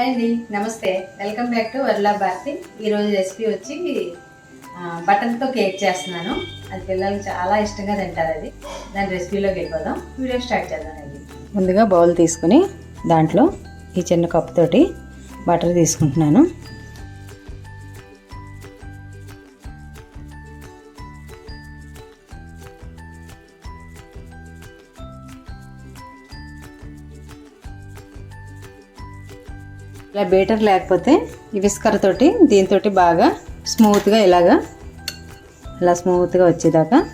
Hi అండి నమస్తే. Welcome back to వర్లా Bharati ఈరోజు రెసిపీ వచ్చి బటన్తో కేక్ చేస్తున్నాను. అది పిల్లలు చాలా ఇష్టంగా తింటారు అది. దాని రెసిపీలోకి వెళ్ళిపోదాం. వీడియో స్టార్ట్ చేద్దాం అండి. ముందుగా బౌల్ తీసుకుని దాంట్లో ఈ చిన్న కప్ తోటి బటర్ తీసుకుంటున్నాను. ఇలా బీటర్ లేకపోతే ఈ విస్కర్తోటి దీంతో బాగా స్మూత్గా ఇలాగా ఇలా స్మూత్గా వచ్చేదాకా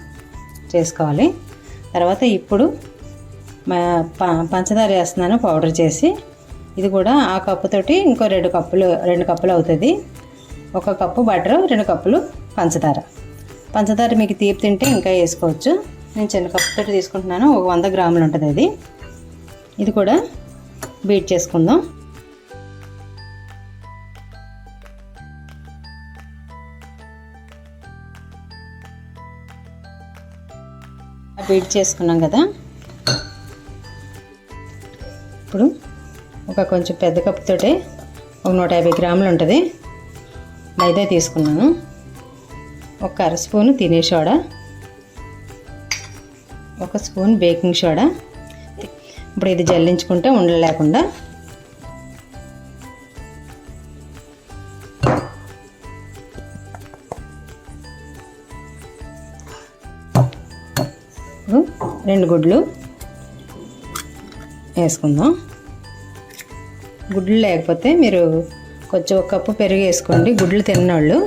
చేసుకోవాలి. తర్వాత ఇప్పుడు మా- ప- పంచదార వేస్తున్నాను పౌడర్ చేసి. ఇది కూడా ఆ కప్పుతోటి ఇంకో రెండు కప్పులు రెండు కప్పులు అవుతుంది. ఒక కప్పు బటర్ రెండు కప్పులు పంచదార. పంచదార మీకు తీపి తింటే ఇంకా వేసుకోవచ్చు. నేను చిన్న కప్పుతోటి తీసుకుంటున్నాను ఒక వంద గ్రాములు ఉంటుంది అది. ఇది కూడా బీట్ చేసుకుందాం. బీట్ చేసుకున్నాం కదా. ఇప్పుడు ఒక కొంచెం పెద్ద కప్పుతోటే ఒక నూట యాభై గ్రాములు ఉంటుంది. మైదా తీసుకున్నాను. ఒక అర స్పూను తినే సోడా. ఒక స్పూన్ బేకింగ్ సోడా. ఇప్పుడు ఇది జల్లించుకుంటే ఉండలేకుండా ఇప్పుడు రెండు గుడ్లు వేసుకుందాం. గుడ్లు లేకపోతే మీరు కొంచెం ఒక కప్పు పెరుగు వేసుకోండి. గుడ్లు తిన్నవాళ్ళు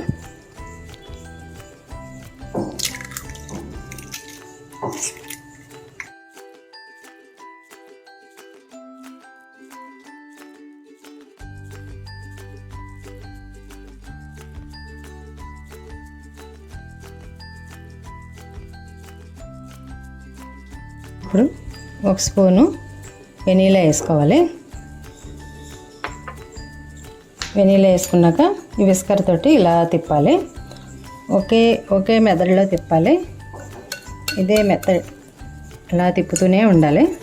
ఇప్పుడు ఒక స్పూను వెనీలా వేసుకోవాలి. వెనీలా వేసుకున్నాక ఈ విస్కర్ తోటి ఇలా తిప్పాలి. ఒకే ఒకే మెదడులో తిప్పాలి. ఇదే మెథడ్ ఇలా తిప్పుతూనే ఉండాలి.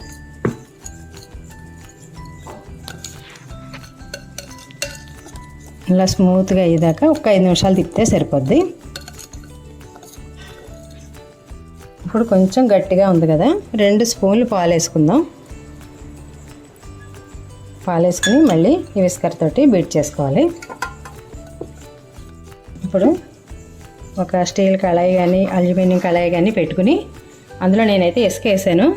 ఇలా స్మూత్గా అయ్యేదాకా ఒక ఐదు నిమిషాలు తిప్పితే సరిపోద్ది. ఇప్పుడు కొంచెం గట్టిగా ఉంది కదా. రెండు స్పూన్లు పాలు వేసుకుందాం పాలు వేసుకుని మళ్ళీ ఈ బీట్ చేసుకోవాలి. ఇప్పుడు ఒక స్టీల్ కళాయి కానీ అల్యూమినియం కళాయి కానీ పెట్టుకుని అందులో నేనైతే ఇసుక వేసాను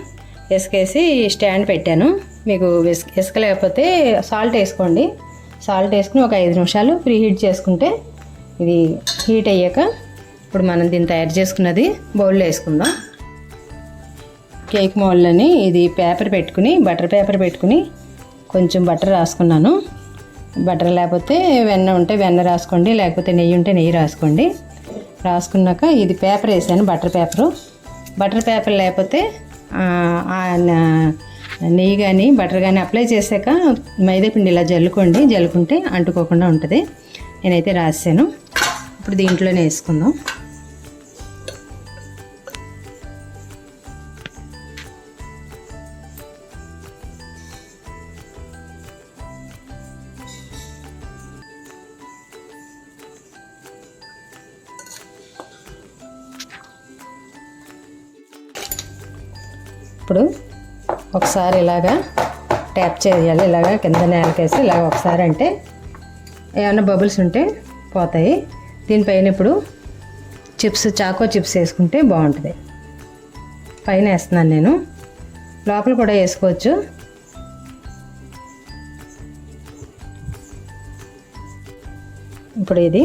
ఇసుక వేసి స్టాండ్ పెట్టాను. మీకు ఇసుక ఇసుక లేకపోతే సాల్ట్ వేసుకోండి. సాల్ట్ వేసుకుని ఒక ఐదు నిమిషాలు ప్రీ హీట్ చేసుకుంటే ఇది హీట్ అయ్యాక ఇప్పుడు మనం దీన్ని తయారు చేసుకున్నది బౌల్లో వేసుకుందాం. కేక్ మౌల్ని ఇది పేపర్ పెట్టుకుని బటర్ పేపర్ పెట్టుకుని కొంచెం బటర్ రాసుకున్నాను. బటర్ లేకపోతే వెన్న ఉంటే వెన్న రాసుకోండి లేకపోతే నెయ్యి ఉంటే నెయ్యి రాసుకోండి. రాసుకున్నాక ఇది పేపర్ వేసాను బటర్ పేపరు. బటర్ పేపర్ లేకపోతే ఆ, నెయ్యి కానీ బటర్ కానీ అప్లై చేశాక మైదాపిండి ఇలా జల్లుకోండి. జల్లుకుంటే అంటుకోకుండా ఉంటుంది. నేనైతే రాసాను ఇప్పుడు దీంట్లోనే వేసుకుందాం. ఇప్పుడు ఒకసారి ఇలాగా ట్యాప్ చేయాలి. ఇలాగా కింద నేలకేసి ఇలాగ ఒకసారి అంటే ఏమైనా బబుల్స్ ఉంటే పోతాయి. దీనిపైన ఇప్పుడు చిప్స్ చాకో చిప్స్ వేసుకుంటే బాగుంటుంది. పైన వేస్తున్నాను నేను. లోపల కూడా వేసుకోవచ్చు. ఇప్పుడు ఇది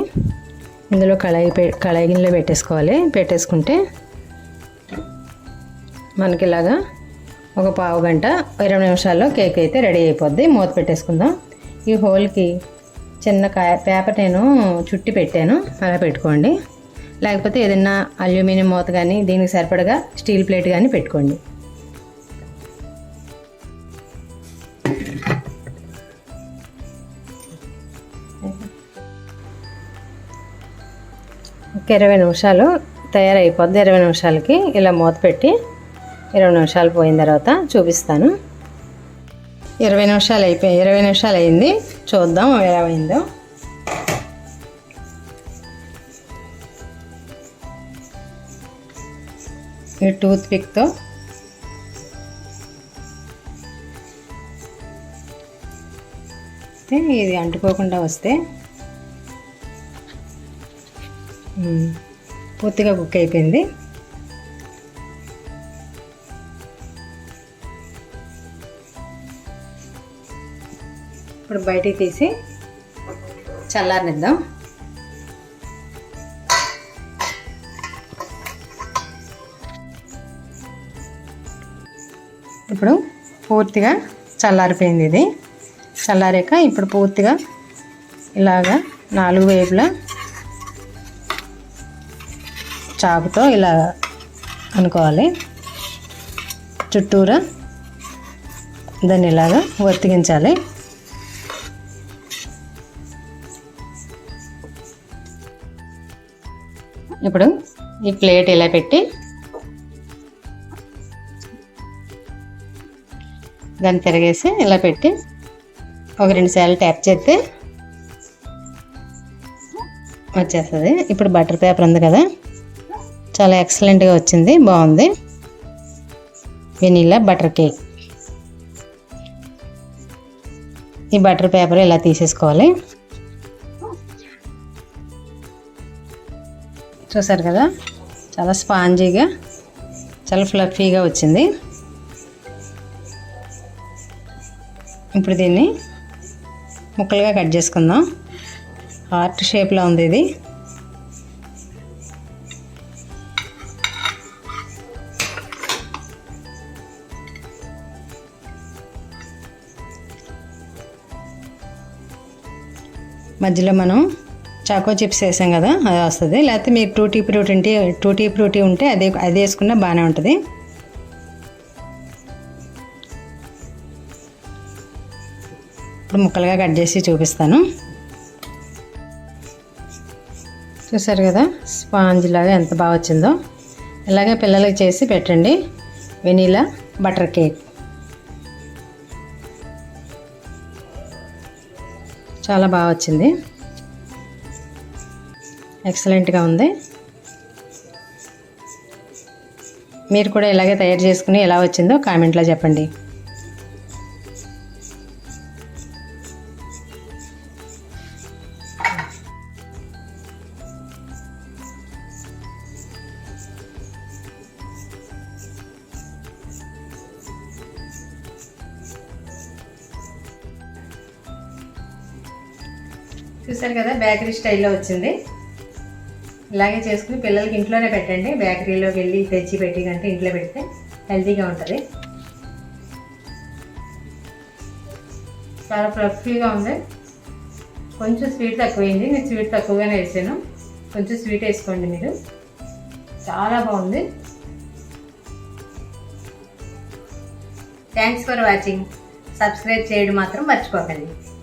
ఇందులో కళాయి పె కళాయి గిన్నెలో పెట్టేసుకోవాలి. పెట్టేసుకుంటే మనకి ఇలాగా ఒక పావు గంట ఇరవై నిమిషాల్లో కేక్ అయితే రెడీ అయిపోద్ది. మూత పెట్టేసుకుందాం. ఈ హోల్కి చిన్న కాయ పేపర్ నేను చుట్టి పెట్టాను. అలా పెట్టుకోండి. లేకపోతే ఏదైనా అల్యూమినియం మూత కానీ దీనికి సరిపడగా స్టీల్ ప్లేట్ కానీ పెట్టుకోండి. ఒక ఇరవై నిమిషాలు తయారైపోద్ది. ఇరవై నిమిషాలకి ఇలా మూత పెట్టి ఇరవై నిమిషాలు పోయిన తర్వాత చూపిస్తాను. ఇరవై నిమిషాలు అయిపోయి ఇరవై నిమిషాలు అయింది. చూద్దాం ఎలా అయిందో ఈ టూత్ పిక్తో. ఇది అంటుకోకుండా వస్తే. పూర్తిగా కుక్ అయిపోయింది. ఇప్పుడు బయటికి తీసి చల్లారనిద్దాం. ఇప్పుడు పూర్తిగా చల్లారిపోయింది ఇది. చల్లారాక ఇప్పుడు పూర్తిగా ఇలాగా నాలుగు వైపులా చాకుతో ఇలా అనుకోవాలి. చుట్టూరా దాన్ని ఇలాగా వర్తిగించాలి ఇప్పుడు ఈ ప్లేట్ ఇలా పెట్టి దాన్ని తిరగేసి ఇలా పెట్టి ఒక రెండు సార్లు ట్యాప్ చేస్తే వచ్చేస్తుంది. ఇప్పుడు బటర్ పేపర్ ఉంది కదా చాలా ఎక్సలెంట్గా వచ్చింది బాగుంది. Vanilla butter cake. ఈ బటర్ పేపర్ ఇలా తీసేసుకోవాలి. చూసారు కదా? చాలా స్పాంజీగా చాలా ఫ్లఫీగా వచ్చింది. ఇప్పుడు దీన్ని ముక్కలుగా కట్ చేసుకుందాం. హార్ట్ షేప్లో ఉంది ఇది. మధ్యలో మనం చాకో చిప్స్ వేసాం కదా అది వస్తుంది. లేకపోతే మీకు టూటీ ఫ్రూట్ ఉంటే టూటీ ఫ్రూటీ ఉంటే అదే అది వేసుకున్నా బాగానే ఉంటుంది. ఇప్పుడు ముక్కలుగా కట్ చేసి చూపిస్తాను. చూసారు కదా స్పాంజ్ లాగా ఎంత బాగా వచ్చిందో. ఇలాగే పిల్లలకి చేసి పెట్టండి. Vanilla butter cake. చాలా బాగా వచ్చింది. ఎక్సలెంట్గా ఉంది. మీరు కూడా ఇలాగే తయారు చేసుకుని ఎలా వచ్చిందో కామెంట్లో చెప్పండి. చూసారు కదా బేకరీ స్టైల్లో వచ్చింది. ఇలాగే చేసుకుని పిల్లలకి ఇంట్లోనే పెట్టండి. బేకరీలోకి వెళ్ళి తెచ్చి పెట్టి కంటే ఇంట్లో పెడితే హెల్తీగా ఉంటుంది. చాలా ఫ్లఫీగా ఉంది. కొంచెం స్వీట్ తక్కువైంది. నేను స్వీట్ తక్కువగానే వేసాను. కొంచెం స్వీట్ వేసుకోండి మీరు. చాలా బాగుంది. థ్యాంక్స్ ఫర్ వాచింగ్ సబ్స్క్రైబ్ చేయడం మాత్రం మర్చిపోకండి.